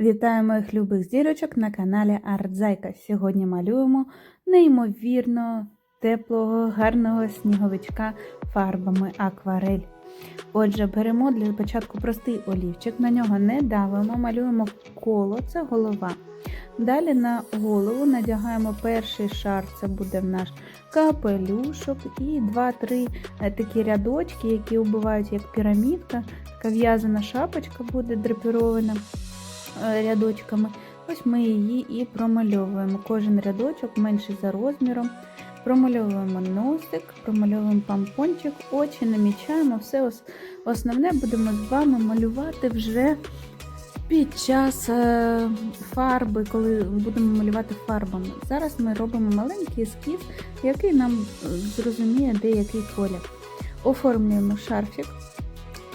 Вітаю моїх любих зірочок на каналі Артзайка. Сьогодні малюємо неймовірно теплого, гарного сніговичка фарбами акварель. Отже, беремо для початку простий олівчик, на нього не давимо, малюємо коло, це голова. Далі на голову надягаємо перший шар, це буде наш капелюшок, і 2-3 такі рядочки, які убивають як пірамідка, така в'язана шапочка буде драпірована е, рядочками. Ось ми її і промальовуємо. Кожен рядочок менший за розміром. Промальовуємо носик, промальовуємо помпончик, очі намічаємо. Все основне будемо з вами малювати вже під час е, фарби, коли будемо малювати фарбами. Зараз ми робимо маленький ескіз, який нам е, зрозуміє деякий колір. Оформлюємо шарфік.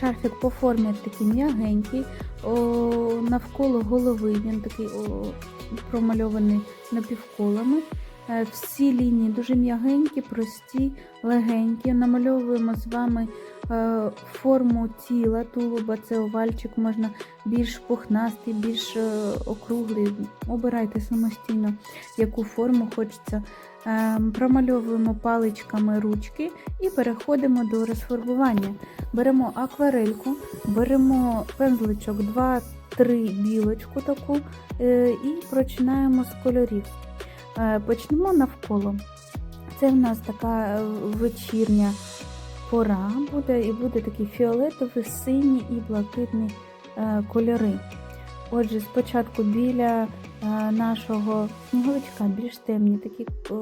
Шарфік по формі такий м'ягенький, о, навколо голови він такий о, промальований напівколами. Е, Всі лінії дуже м'ягенькі, прості, легенькі. Намальовуємо з вами е, форму тіла, тулуба, це овальчик, можна більш пухнастий, більш е, округлий. Обирайте самостійно, яку форму хочеться. Е, Промальовуємо паличками ручки і переходимо до розфарбування. Беремо акварельку, беремо пензличок 2-3 білочку таку е, і починаємо з кольорів. Е, Почнемо навколо. Це в нас така е, вечірня пора буде, і буде такий фіолетовий, синій і блакитний кольори. Отже, спочатку біля нашого сніговичка більш темні такі е,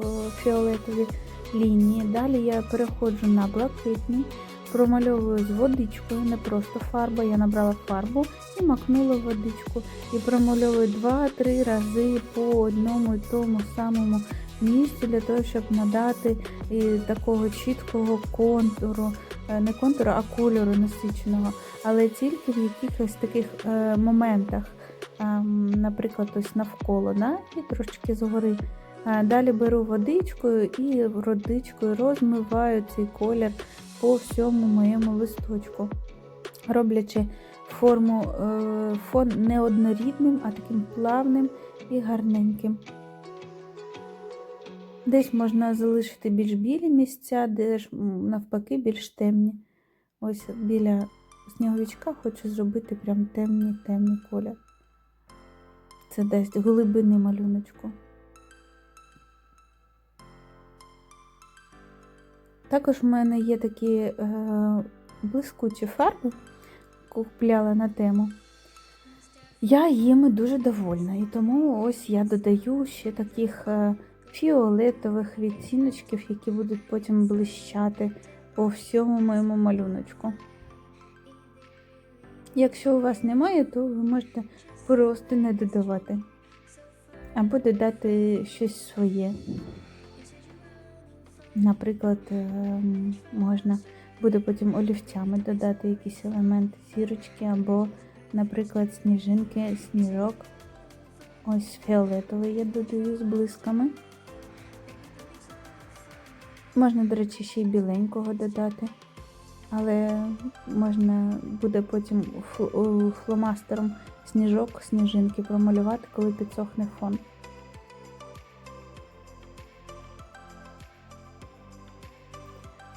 фіолетові лінії. Далі я переходжу на блакитний, промальовую з водичкою, не просто фарба. Я набрала фарбу і макнула водичку. І промальовую 2-3 рази по одному і тому самому місцю для того, щоб надати і такого чіткого контуру, е, не контуру, а кольору насиченого, але тільки в якихось таких е, моментах, наприклад, ось навколо, да? і трошечки згори. Е, Далі беру водичкою і водичкою розмиваю цей колір по всьому моєму листочку, роблячи форму е, фон не однорідним, а таким плавним і гарненьким. Десь можна залишити більш білі місця, де ж навпаки більш темні. Ось біля сніговичка хочу зробити прям темний темний колір. Це дасть глибини малюночку. Також в мене є такі е, блискучі фарби, купляла на тему. Я їми дуже довольна, і тому ось я додаю ще таких е, фіолетових відтіночків, які будуть потім блищати по всьому моєму малюночку. Якщо у вас немає, то ви можете просто не додавати. Або додати щось своє. Наприклад, ем, можна буде потім олівцями додати якісь елементи зірочки, або, наприклад, сніжинки, сніжок. Ось фіолетовий я додаю з блисками. Можна, до речі, ще й біленького додати, але можна буде потім фломастером сніжок, сніжинки промалювати, коли підсохне фон.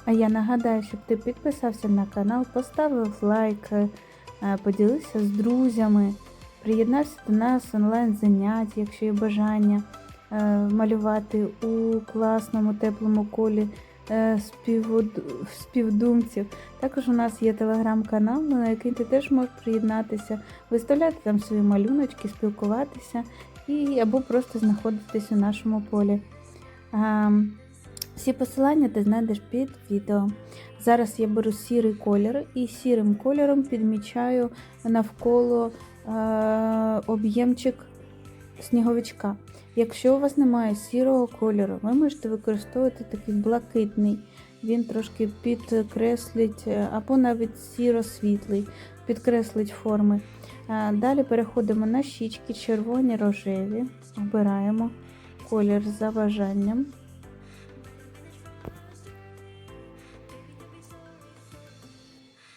А я нагадаю, щоб ти підписався на канал, поставив лайк, е, поділився з друзями, приєднався до нас онлайн-занять, якщо є бажання е, малювати у класному теплому колі співдумців. Також у нас є телеграм-канал, на який ти теж можеш приєднатися, виставляти там свої малюночки, спілкуватися і або просто знаходитись у нашому полі. Всі посилання ти знайдеш під відео. Зараз я беру сірий колір і сірим кольором підмічаю навколо е, об'ємчик сніговичка. Якщо у вас немає сірого кольору, ви можете використовувати такий блакитний. Він трошки підкреслить, е, або навіть сіро-світлий, підкреслить форми. Е, Далі переходимо на щічки червоні рожеві, обираємо колір за бажанням.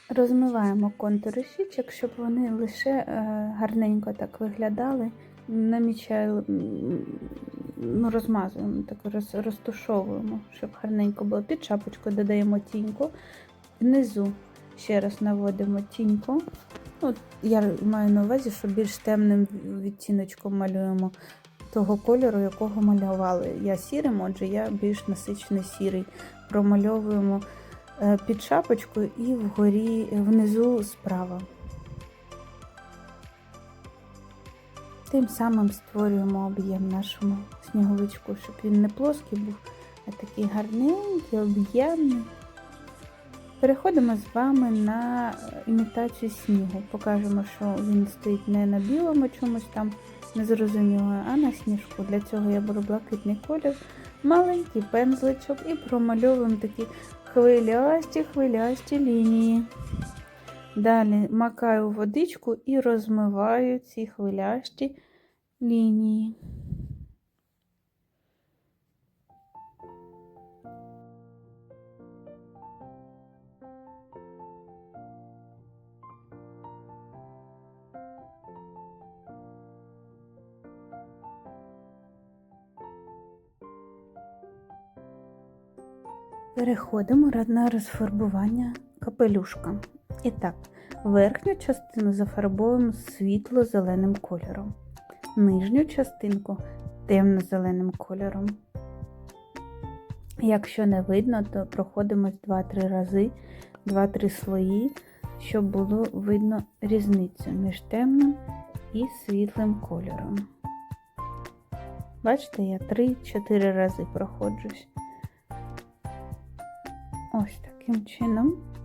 Розмиваємо контури щічок, щоб вони лише е, гарненько так виглядали. Намічаю, ну, розмазуємо, так роз, розтушовуємо, щоб гарненько було. Під шапочку додаємо тіньку. Внизу ще раз наводимо тіньку. Ну, я маю на увазі, що більш темним відтіночком малюємо того кольору, якого малювали. Я сірим, отже, я більш насичений сірий. Промальовуємо е, під шапочкою і вгорі, внизу справа. Тим самим створюємо об'єм нашому сніговичку, щоб він не плоский був, а такий гарненький, об'ємний. Переходимо з вами на імітацію снігу. Покажемо, що він стоїть не на білому чомусь там незрозуміло, а на сніжку. Для цього я беру блакитний колір, маленький пензличок і промальовуємо такі хвилясті, хвилясті лінії. Далі макаю водичку і розмиваю ці хвилясті лінії. Переходимо на розфарбування капелюшка. І так, верхню частину зафарбуємо світло-зеленим кольором, нижню частинку темно-зеленим кольором. Якщо не видно, то проходимо 2-3 рази, 2-3 слої, щоб було видно різницю між темним і світлим кольором. Бачите, я 3-4 рази проходжусь. Ось таким чином.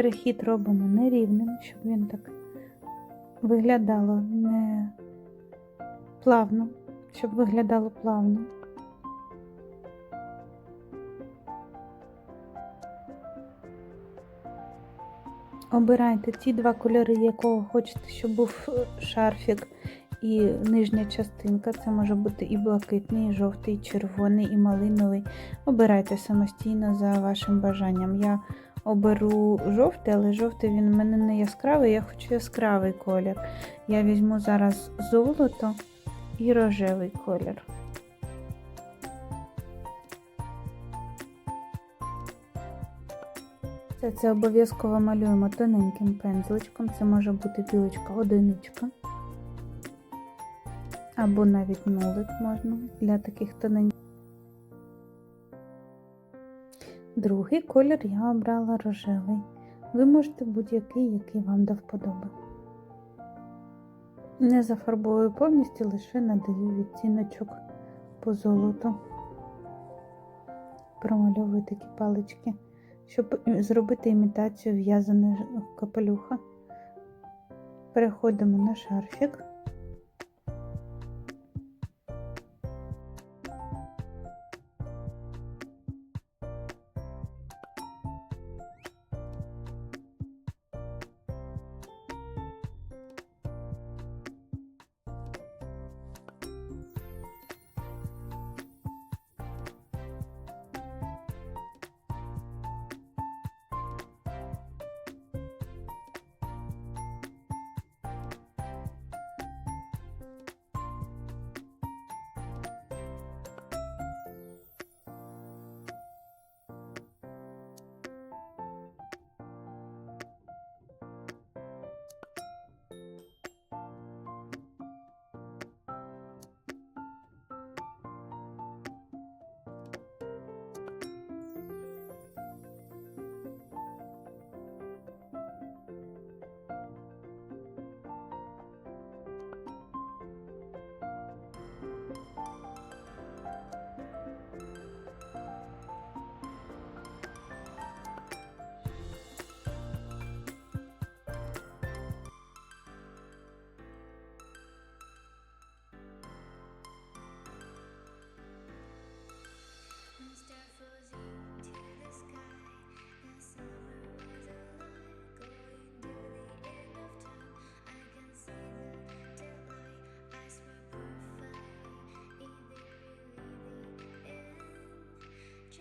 Перехід робимо нерівним, щоб він так виглядало не плавно, щоб виглядало плавно. Обирайте ті два кольори, якого хочете, щоб був шарфік і нижня частинка. Це може бути і блакитний, і жовтий, і червоний, і малиновий. Обирайте самостійно за вашим бажанням. Я оберу жовтий, але жовтий він в мене не яскравий, я хочу яскравий колір. Я візьму зараз золото і рожевий колір. Це, це обов'язково малюємо тоненьким пензличком. Це може бути білочка одиничка. Або навіть нулик можна для таких тоненьких. Другий колір я обрала рожевий. Ви можете будь-який, який вам до вподоби. Не зафарбовую повністю, лише надаю відтіночок по золоту. Промальовую такі палички, щоб зробити імітацію в'язаного капелюха. Переходимо на шарфік.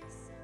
Jesus.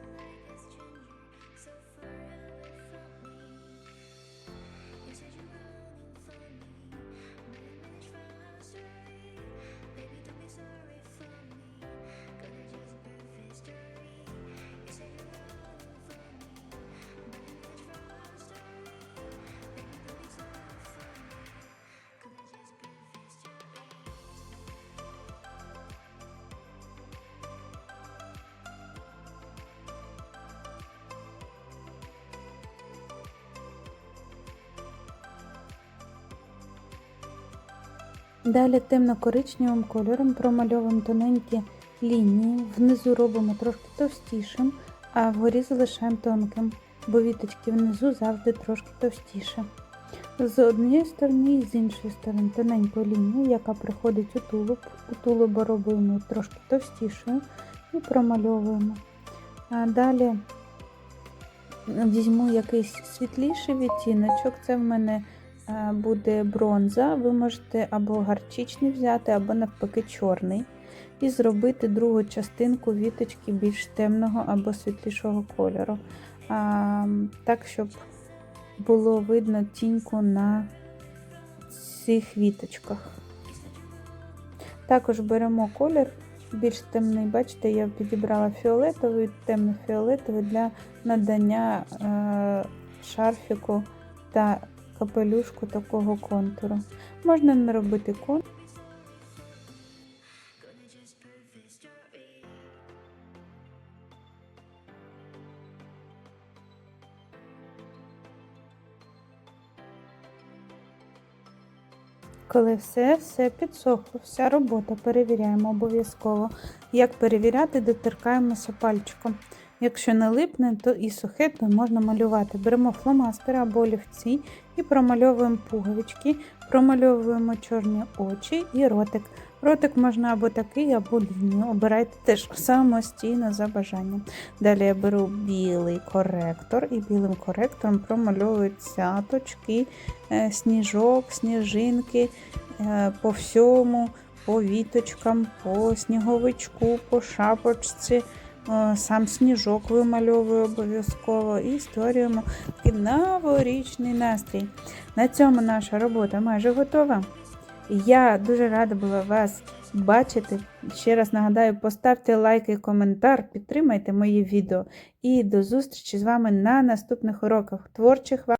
Далі темно-коричневим кольором промальовуємо тоненькі лінії. Внизу робимо трошки товстішим, а вгорі залишаємо тонким, бо віточки внизу завжди трошки товстіше. З однієї сторони і з іншої сторони тоненьку лінію, яка приходить у тулуб. У тулуба робимо трошки товстішою і промальовуємо. А далі візьму якийсь світліший відтіночок. Це в мене буде бронза. Ви можете або гарчичний взяти, або навпаки чорний. І зробити другу частинку віточки більш темного або світлішого кольору. А, так, щоб було видно тіньку на цих віточках. Також беремо колір більш темний, бачите, я підібрала фіолетовий, темно-фіолетовий для надання е, шарфіку та капелюшку такого контуру. Можна не робити контур. Коли все, все підсохло, вся робота перевіряємо обов'язково. Як перевіряти, доторкаємося пальчиком. Якщо не липне, то і сухе, то можна малювати. Беремо фломастери або олівці і промальовуємо пуговички, промальовуємо чорні очі і ротик. Ротик можна або такий, або лінію. Обирайте теж самостійно за бажанням. Далі я беру білий коректор і білим коректором промальовую цяточки, е, сніжок, сніжинки е, по всьому, по віточкам, по сніговичку, по шапочці. Е, Сам сніжок вимальовую обов'язково і створюємо такий новорічний настрій. На цьому наша робота майже готова. Я дуже рада була вас бачити. Ще раз нагадаю, поставте лайк і коментар, підтримайте мої відео. І до зустрічі з вами на наступних уроках творчих вам.